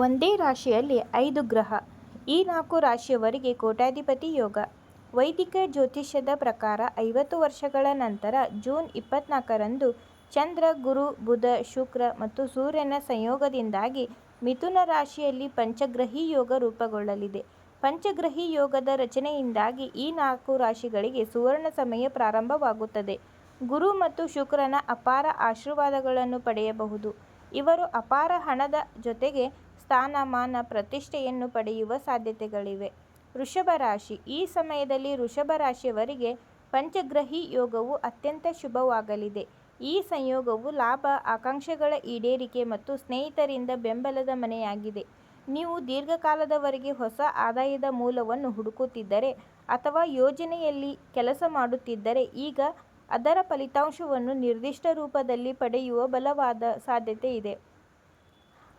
ಒಂದೇ ರಾಶಿಯಲ್ಲಿ ಐದು ಗ್ರಹ. ಈ ನಾಲ್ಕು ರಾಶಿಯವರಿಗೆ ಕೋಟ್ಯಾಧಿಪತಿ ಯೋಗ. ವೈದಿಕ ಜ್ಯೋತಿಷ್ಯದ ಪ್ರಕಾರ ಐವತ್ತು ವರ್ಷಗಳ ನಂತರ ಜೂನ್ ಇಪ್ಪತ್ನಾಲ್ಕರಂದು ಚಂದ್ರ, ಗುರು, ಬುಧ, ಶುಕ್ರ ಮತ್ತು ಸೂರ್ಯನ ಸಂಯೋಗದಿಂದಾಗಿ ಮಿಥುನ ರಾಶಿಯಲ್ಲಿ ಪಂಚಗ್ರಹಿ ಯೋಗ ರೂಪುಗೊಳ್ಳಲಿದೆ. ಪಂಚಗ್ರಹಿ ಯೋಗದ ರಚನೆಯಿಂದಾಗಿ ಈ ನಾಲ್ಕು ರಾಶಿಗಳಿಗೆ ಸುವರ್ಣ ಸಮಯ ಪ್ರಾರಂಭವಾಗುತ್ತದೆ. ಗುರು ಮತ್ತು ಶುಕ್ರನ ಅಪಾರ ಆಶೀರ್ವಾದಗಳನ್ನು ಪಡೆಯಬಹುದು. ಇವರು ಅಪಾರ ಹಣದ ಜೊತೆಗೆ ಸ್ಥಾನ ಮಾನ ಪ್ರತಿಷ್ಠೆಯನ್ನು ಪಡೆಯುವ ಸಾಧ್ಯತೆಗಳಿವೆ. ವೃಷಭ ರಾಶಿ: ಈ ಸಮಯದಲ್ಲಿ ವೃಷಭ ರಾಶಿಯವರಿಗೆ ಪಂಚಗ್ರಹಿ ಯೋಗವು ಅತ್ಯಂತ ಶುಭವಾಗಲಿದೆ. ಈ ಸಂಯೋಗವು ಲಾಭ, ಆಕಾಂಕ್ಷೆಗಳ ಈಡೇರಿಕೆ ಮತ್ತು ಸ್ನೇಹಿತರಿಂದ ಬೆಂಬಲದ ಮನೆಯಾಗಿದೆ. ನೀವು ದೀರ್ಘಕಾಲದವರೆಗೆ ಹೊಸ ಆದಾಯದ ಮೂಲವನ್ನು ಹುಡುಕುತ್ತಿದ್ದರೆ ಅಥವಾ ಯೋಜನೆಯಲ್ಲಿ ಕೆಲಸ ಮಾಡುತ್ತಿದ್ದರೆ ಈಗ ಅದರ ಫಲಿತಾಂಶವನ್ನು ನಿರ್ದಿಷ್ಟ ರೂಪದಲ್ಲಿ ಪಡೆಯುವ ಬಲವಾದ ಸಾಧ್ಯತೆಯಿದೆ.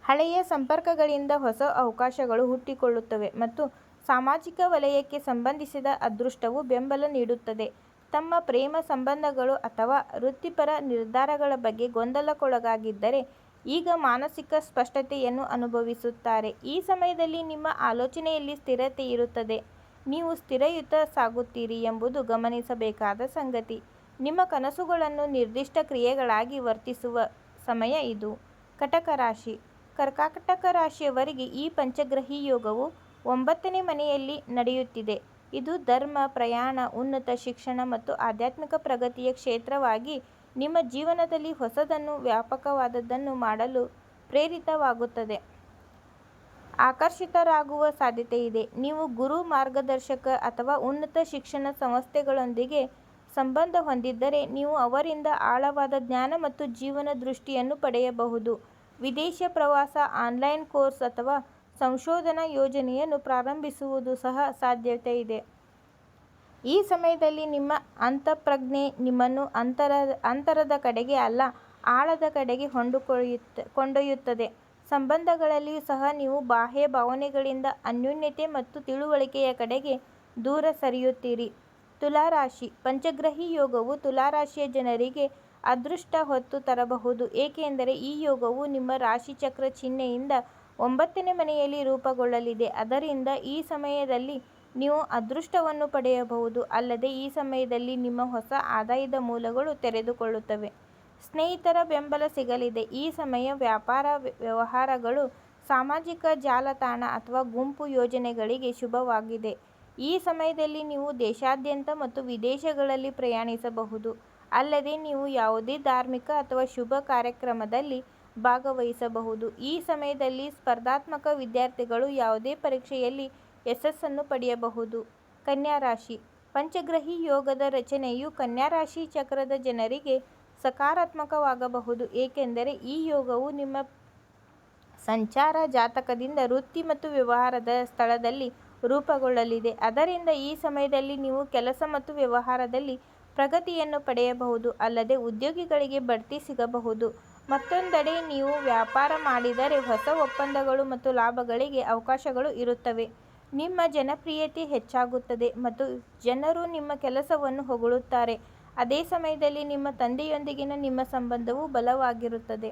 ಹಳೆಯ ಸಂಪರ್ಕಗಳಿಂದ ಹೊಸ ಅವಕಾಶಗಳು ಹುಟ್ಟಿಕೊಳ್ಳುತ್ತವೆ ಮತ್ತು ಸಾಮಾಜಿಕ ವಲಯಕ್ಕೆ ಸಂಬಂಧಿಸಿದ ಅದೃಷ್ಟವು ಬೆಂಬಲ ನೀಡುತ್ತದೆ. ತಮ್ಮ ಪ್ರೇಮ ಸಂಬಂಧಗಳು ಅಥವಾ ವೃತ್ತಿಪರ ನಿರ್ಧಾರಗಳ ಬಗ್ಗೆ ಗೊಂದಲಕ್ಕೊಳಗಾಗಿದ್ದರೆ ಈಗ ಮಾನಸಿಕ ಸ್ಪಷ್ಟತೆಯನ್ನು ಅನುಭವಿಸುತ್ತಾರೆ. ಈ ಸಮಯದಲ್ಲಿ ನಿಮ್ಮ ಆಲೋಚನೆಯಲ್ಲಿ ಸ್ಥಿರತೆ ಇರುತ್ತದೆ ನೀವು ಸ್ಥಿರಯುತ ಸಾಗುತ್ತೀರಿ ಎಂಬುದು ಗಮನಿಸಬೇಕಾದ ಸಂಗತಿ. ನಿಮ್ಮ ಕನಸುಗಳನ್ನು ನಿರ್ದಿಷ್ಟ ಕ್ರಿಯೆಗಳಾಗಿ ವರ್ತಿಸುವ ಸಮಯ ಇದು. ಕಟಕ ರಾಶಿ: ಕರ್ಕಾಟಕ ರಾಶಿಯವರಿಗೆ ಈ ಪಂಚಗ್ರಹಿ ಯೋಗವು ಒಂಬತ್ತನೇ ಮನೆಯಲ್ಲಿ ನಡೆಯುತ್ತಿದೆ. ಇದು ಧರ್ಮ, ಪ್ರಯಾಣ, ಉನ್ನತ ಶಿಕ್ಷಣ ಮತ್ತು ಆಧ್ಯಾತ್ಮಿಕ ಪ್ರಗತಿಯ ಕ್ಷೇತ್ರವಾಗಿ ನಿಮ್ಮ ಜೀವನದಲ್ಲಿ ಹೊಸದನ್ನು, ವ್ಯಾಪಕವಾದದ್ದನ್ನು ಮಾಡಲು ಪ್ರೇರಿತವಾಗುತ್ತದೆ. ಆಕರ್ಷಿತರಾಗುವ ಸಾಧ್ಯತೆ ಇದೆ ನೀವು ಗುರು ಮಾರ್ಗದರ್ಶಕ ಅಥವಾ ಉನ್ನತ ಶಿಕ್ಷಣ ಸಂಸ್ಥೆಗಳೊಂದಿಗೆ ಸಂಬಂಧ ಹೊಂದಿದ್ದರೆ ನೀವು ಅವರಿಂದ ಆಳವಾದ ಜ್ಞಾನ ಮತ್ತು ಜೀವನ ದೃಷ್ಟಿಯನ್ನು ಪಡೆಯಬಹುದು. ವಿದೇಶ ಪ್ರವಾಸ, ಆನ್ಲೈನ್ ಕೋರ್ಸ್ ಅಥವಾ ಸಂಶೋಧನಾ ಯೋಜನೆಯನ್ನು ಪ್ರಾರಂಭಿಸುವುದು ಸಹ ಸಾಧ್ಯತೆ ಇದೆ ಈ ಸಮಯದಲ್ಲಿ ನಿಮ್ಮ ಅಂತಃಪ್ರಜ್ಞೆ ನಿಮ್ಮನ್ನು ಅಂತರ ಅಂತರದ ಕಡೆಗೆ ಅಲ್ಲ ಆಳದ ಕಡೆಗೆ ಕೊಂಡೊಯ್ಯುತ್ತದೆ. ಸಂಬಂಧಗಳಲ್ಲಿಯೂ ಸಹ ನೀವು ಬಾಹ್ಯ ಭಾವನೆಗಳಿಂದ ಅನ್ಯೋನ್ಯತೆ ಮತ್ತು ತಿಳುವಳಿಕೆಯ ಕಡೆಗೆ ದೂರ ಸರಿಯುತ್ತೀರಿ. ತುಲಾರಾಶಿ ಪಂಚಗ್ರಹಿ ಯೋಗವು ತುಲಾರಾಶಿಯ ಜನರಿಗೆ ಅದೃಷ್ಟ ಹೊತ್ತು ತರಬಹುದು ಏಕೆಂದರೆ ಈ ಯೋಗವು ನಿಮ್ಮ ರಾಶಿಚಕ್ರ ಚಿಹ್ನೆಯಿಂದ ಒಂಬತ್ತನೇ ಮನೆಯಲ್ಲಿ ರೂಪುಗೊಳ್ಳಲಿದೆ. ಅದರಿಂದ ಈ ಸಮಯದಲ್ಲಿ ನೀವು ಅದೃಷ್ಟವನ್ನು ಪಡೆಯಬಹುದು. ಅಲ್ಲದೆ ಈ ಸಮಯದಲ್ಲಿ ನಿಮ್ಮ ಹೊಸ ಆದಾಯದ ಮೂಲಗಳು ತೆರೆದುಕೊಳ್ಳುತ್ತವೆ. ಸ್ನೇಹಿತರ ಬೆಂಬಲ ಸಿಗಲಿದೆ. ಈ ಸಮಯ ವ್ಯಾಪಾರ ವ್ಯವಹಾರಗಳು, ಸಾಮಾಜಿಕ ಜಾಲತಾಣ ಅಥವಾ ಗುಂಪು ಯೋಜನೆಗಳಿಗೆ ಶುಭವಾಗಿದೆ. ಈ ಸಮಯದಲ್ಲಿ ನೀವು ದೇಶಾದ್ಯಂತ ಮತ್ತು ವಿದೇಶಗಳಲ್ಲಿ ಪ್ರಯಾಣಿಸಬಹುದು. ಅಲ್ಲದೆ ನೀವು ಯಾವುದೇ ಧಾರ್ಮಿಕ ಅಥವಾ ಶುಭ ಕಾರ್ಯಕ್ರಮದಲ್ಲಿ ಭಾಗವಹಿಸಬಹುದು. ಈ ಸಮಯದಲ್ಲಿ ಸ್ಪರ್ಧಾತ್ಮಕ ವಿದ್ಯಾರ್ಥಿಗಳು ಯಾವುದೇ ಪರೀಕ್ಷೆಯಲ್ಲಿ ಯಶಸ್ಸನ್ನು ಪಡೆಯಬಹುದು. ಕನ್ಯಾ ರಾಶಿ: ಪಂಚಗ್ರಹಿ ಯೋಗದ ರಚನೆಯು ಕನ್ಯಾ ರಾಶಿ ಚಕ್ರದ ಜನರಿಗೆ ಸಕಾರಾತ್ಮಕವಾಗಬಹುದು ಏಕೆಂದರೆ ಈ ಯೋಗವು ನಿಮ್ಮ ಸಂಚಾರ ಜಾತಕದಿಂದ ವೃತ್ತಿ ಮತ್ತು ವ್ಯವಹಾರದ ಸ್ಥಳದಲ್ಲಿ ರೂಪುಗೊಳ್ಳಲಿದೆ. ಅದರಿಂದ ಈ ಸಮಯದಲ್ಲಿ ನೀವು ಕೆಲಸ ಮತ್ತು ವ್ಯವಹಾರದಲ್ಲಿ ಪ್ರಗತಿಯನ್ನು ಪಡೆಯಬಹುದು. ಅಲ್ಲದೆ ಉದ್ಯೋಗಿಗಳಿಗೆ ಬಡ್ತಿ ಸಿಗಬಹುದು. ಮತ್ತೊಂದೆಡೆ ನೀವು ವ್ಯಾಪಾರ ಮಾಡಿದರೆ ಹೊಸ ಒಪ್ಪಂದಗಳು ಮತ್ತು ಲಾಭಗಳಿಗೆ ಅವಕಾಶಗಳು ಇರುತ್ತವೆ. ನಿಮ್ಮ ಜನಪ್ರಿಯತೆ ಹೆಚ್ಚಾಗುತ್ತದೆ ಮತ್ತು ಜನರು ನಿಮ್ಮ ಕೆಲಸವನ್ನು ಹೊಗಳುತ್ತಾರೆ. ಅದೇ ಸಮಯದಲ್ಲಿ ನಿಮ್ಮ ತಂದೆಯೊಂದಿಗಿನ ನಿಮ್ಮ ಸಂಬಂಧವು ಬಲವಾಗಿರುತ್ತದೆ.